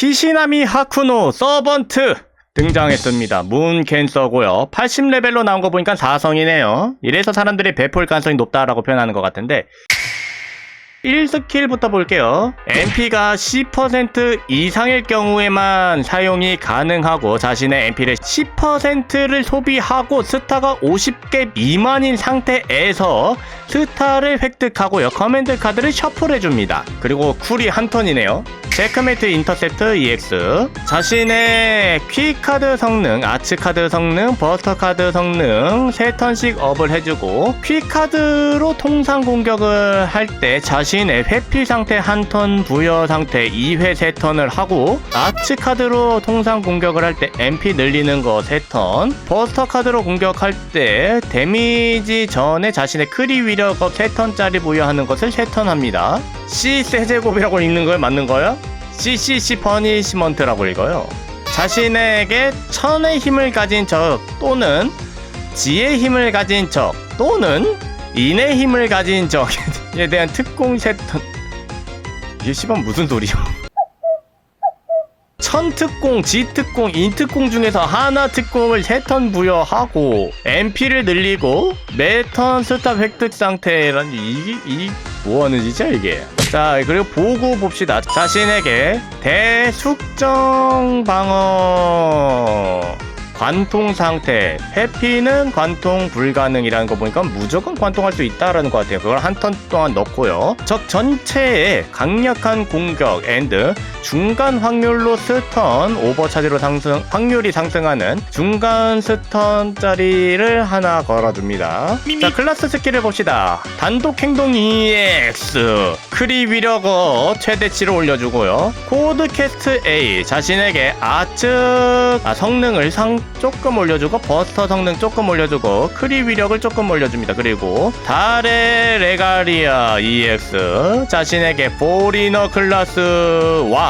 히시나미 하쿠노 서번트 등장했습니다. 문 캔서고요. 80레벨로 나온 거 보니까 4성이네요. 이래서 사람들이 배포일 가능성이 높다라고 표현하는 것 같은데 1스킬부터 볼게요. MP가 10% 이상일 경우에만 사용이 가능하고 자신의 MP를 10%를 소비하고 스타가 50개 미만인 상태에서 스타를 획득하고요. 커맨드 카드를 셔플해줍니다. 그리고 쿨이 한 턴이네요. 체크메이트 인터셉트 EX. 자신의 퀴카드 성능, 아츠카드 성능, 버스터 카드 성능 3턴씩 업을 해주고 퀴카드로 통상 공격을 할 때 자신의 회피 상태 한 턴 부여 상태 2회 3턴을 하고 아츠카드로 통상 공격을 할 때 MP 늘리는 거 3턴 버스터 카드로 공격할 때 데미지 전에 자신의 크리 위력업 3턴짜리 부여하는 것을 3턴 합니다. C 세제곱이라고 읽는 거에 맞는 거야? CCC 퍼니시먼트라고 읽어요. 자신에게 천의 힘을 가진 적 또는 지의 힘을 가진 적 또는 인의 힘을 가진 적에 대한 특공 세턴 이게 시방 무슨 소리야? 천특공, 지특공, 인특공 중에서 하나 특공을 3턴 부여하고 MP를 늘리고 매턴 스탑 획득 상태라는 이게 이 뭐하는 짓이야 이게 자 그리고 보고 봅시다. 자신에게 대숙정 방어. 관통 상태. 회피는 관통 불가능이라는 거 보니까 무조건 관통할 수 있다라는 것 같아요. 그걸 한 턴 동안 넣고요. 적 전체에 강력한 공격 앤드 중간 확률로 스턴 오버차지로 상승 확률이 상승하는 중간 스턴짜리를 하나 걸어줍니다. 자 클래스 스킬을 봅시다. 단독 행동 EX 크리 위력어 최대치를 올려주고요. 코드 캐스트 A 자신에게 아츠 아, 성능을 상 조금 올려주고 버스터 성능 조금 올려주고 크리 위력을 조금 올려줍니다. 그리고 달의 레가리아 EX 자신에게 포리너 클래스와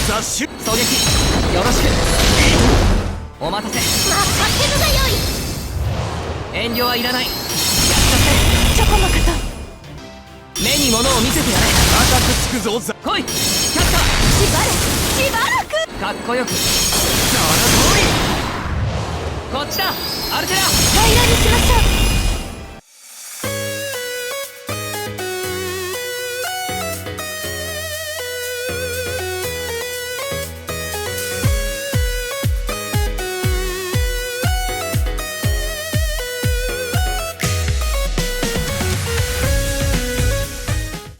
つくぞ雑種狙撃。よろしくお待たせ。任せるがよい遠慮はいらない。やっちゃチョコの方目に物を見せてやれ。高くつくぞざ。来い。キャッタしばらく。しばらく。ーかっこよく。その通りこっちだ。アルテラ平らにしましょう